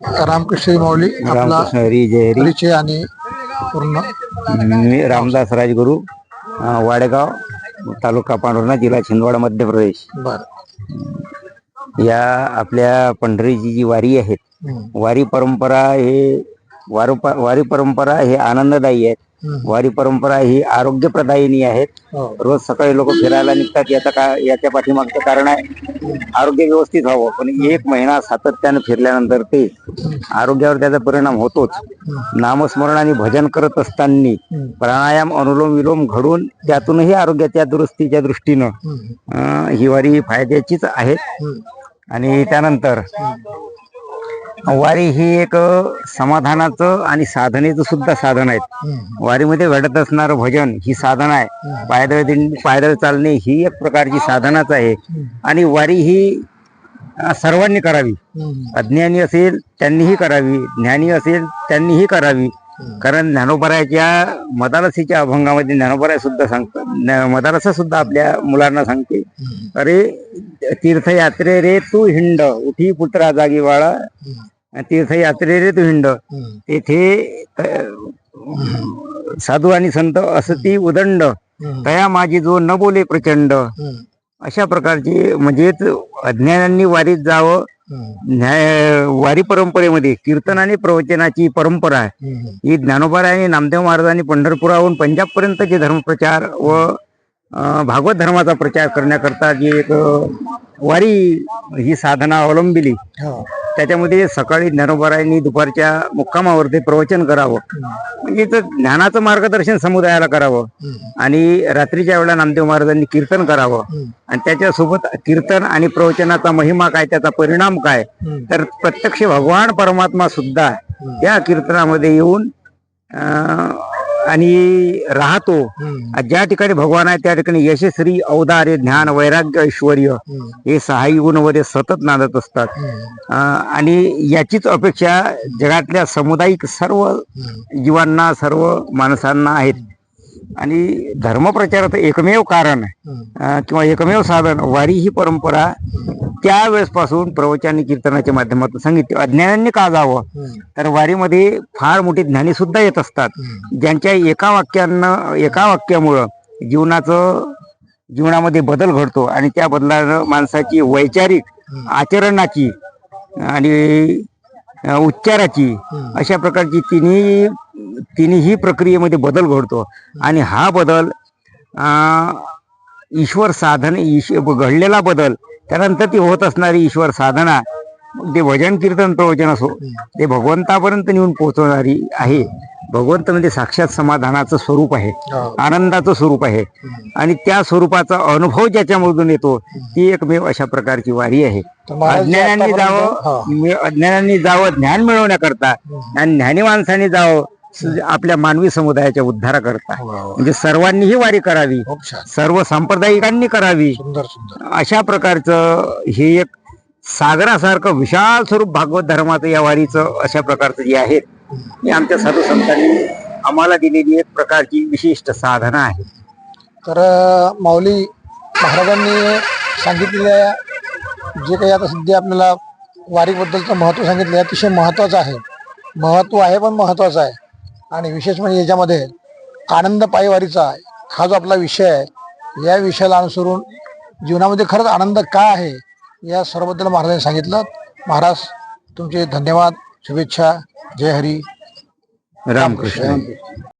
रामकृष्ण माऊली आपला रामकृष्ण हरी जय हरी. परिचय आणि पूर्ण. मी रामदास राजगुरू अं, वाडेगाव तालुका पांढुर्णा जिल्हा छिंदवाडा मध्य प्रदेश. बर. या आपल्या पंढरीची जी वारी आहेत वारी परंपरा हे वारू वारी परंपरा हे आनंददायी आहेत. वारी परंपरा ही आरोग्यप्रदायिनी आहेत. हो. रोज सकाळी लोक फिरायला निघतात. याचा का याच्या पाठीमागचं कारण आहे आरोग्य व्यवस्थित व्हावं. पण एक महिना सातत्यानं फिरल्यानंतर ते आरोग्यावर त्याचा परिणाम होतोच. नामस्मरण आणि भजन करत असताना प्राणायाम अनुलोम विलोम घडून त्यातूनही आरोग्याच्या दुरुस्तीच्या दृष्टीनं ही वारी फायद्याचीच आहे. आणि त्यानंतर वारी ही एक समाधानाचं आणि साधनेचं सुद्धा साधन आहे. वारीमध्ये घडत असणारं भजन ही साधना आहे. पायदळ पायदळ चालणे ही एक प्रकारची साधनाच आहे. आणि वारी ही सर्वांनी करावी. अज्ञानी असेल त्यांनीही करावी. ज्ञानी असेल त्यांनीही करावी. कारण ज्ञानोबराच्या मदालसीच्या अभंगामध्ये ज्ञानोबराय सुद्धा सांगतात मदालसा सुद्धा आपल्या मुलांना सांगते. अरे तीर्थयात्रे रे तू हिंड उठी पुत्रा जागी वाळा. तीर्थयात्रे रे हिंड. तेथे साधू आणि संत असती उदंड. तया माझी जो न बोले प्रचंड. अशा प्रकारची म्हणजेच अज्ञानांनी वारीत जावं. वारी परंपरेमध्ये कीर्तन आणि प्रवचनाची परंपरा आहे. ही ज्ञानोबा आणि नामदेव महाराजांनी पंढरपुराहून पंजाब पर्यंत जे धर्मप्रचार व भागवत धर्माचा प्रचार करण्याकरता जी एक वारी ही साधना अवलंबिली. हो. त्याच्यामध्ये सकाळी ज्ञानोबारायांनी दुपारच्या मुक्कामावरती प्रवचन करावं. म्हणजे तर ज्ञानाचं मार्गदर्शन समुदायाला करावं. आणि रात्रीच्या वेळेला नामदेव महाराजांनी कीर्तन करावं. आणि त्याच्यासोबत कीर्तन आणि प्रवचनाचा महिमा काय त्याचा परिणाम काय तर प्रत्यक्ष भगवान परमात्मा सुद्धा त्या कीर्तनामध्ये येऊन आणि राहतो. ज्या ठिकाणी भगवान आहे त्या ठिकाणी यशस्वी अवदार्य ज्ञान वैराग्य ऐश्वर हे सहाय्य गुणमध्ये सतत नांदत असतात. आणि याचीच अपेक्षा जगातल्या सामुदायिक सर्व जीवांना सर्व माणसांना आहेत. आणि धर्मप्रचाराचं एकमेव कारण किंवा एकमेव साधन वारी ही परंपरा त्यावेळेसपासून प्रवचन आणि कीर्तनाच्या माध्यमातून सांगितली. अज्ञानांनी का जावं? तर वारीमध्ये फार मोठी ज्ञानी सुद्धा येत असतात. ज्यांच्या एका वाक्यानं एका वाक्यामुळं जीवनाचं जीवनामध्ये बदल घडतो आणि त्या बदलानं माणसाची वैचारिक आचरणाची आणि उच्चाराची अशा प्रकारची तिन्ही तिन्ही प्रक्रियेमध्ये बदल घडतो. आणि हा बदल ईश्वर साधन ईश घडलेला बदल त्यानंतर ती होत असणारी ईश्वर साधना मग ते भजन कीर्तन प्रवचन असो ते भगवंतापर्यंत नेऊन पोहोचवणारी आहे. भगवंत म्हणजे साक्षात समाधानाचं स्वरूप आहे आनंदाचं स्वरूप आहे. आणि त्या स्वरूपाचा अनुभव ज्याच्यामधून येतो ती एकमेव अशा प्रकारची वारी आहे. अज्ञानांनी जावं मी- अज्ञानांनी जावं ज्ञान मिळवण्याकरता आणि ज्ञानी माणसांनी जावं आपल्या मानवी समुदायाच्या उद्धाराकरता. म्हणजे सर्वांनीही वारी करावी. सर्व सांप्रदायिकांनी करावी. सुंदर सुंदर. अशा प्रकारचं हे एक सागरासारखं विशाल स्वरूप भागवत धर्माचं या वारीचं अशा प्रकारचं जे आहे हे आमच्या साधू संतांनी आम्हाला दिलेली एक प्रकारची विशिष्ट साधना आहे. तर माऊली महाराजांनी सांगितलेल्या जे काही आता सध्या आपल्याला वारीबद्दलचं महत्त्व सांगितलं आहे अतिशय महत्त्वाचं आहे. महत्त्व आहे पण महत्त्वाचं आहे. आणि विशेष म्हणजे याच्यामध्ये आनंद पायवारीचा हा जो आपला विषय आहे. या विषयाला अनुसरून जीवनामध्ये खरंच आनंद काय आहे या सर्वबद्दल महाराजांनी सांगितलं. महाराज तुमचे धन्यवाद शुभेच्छा जय हरी. रामकृष्ण.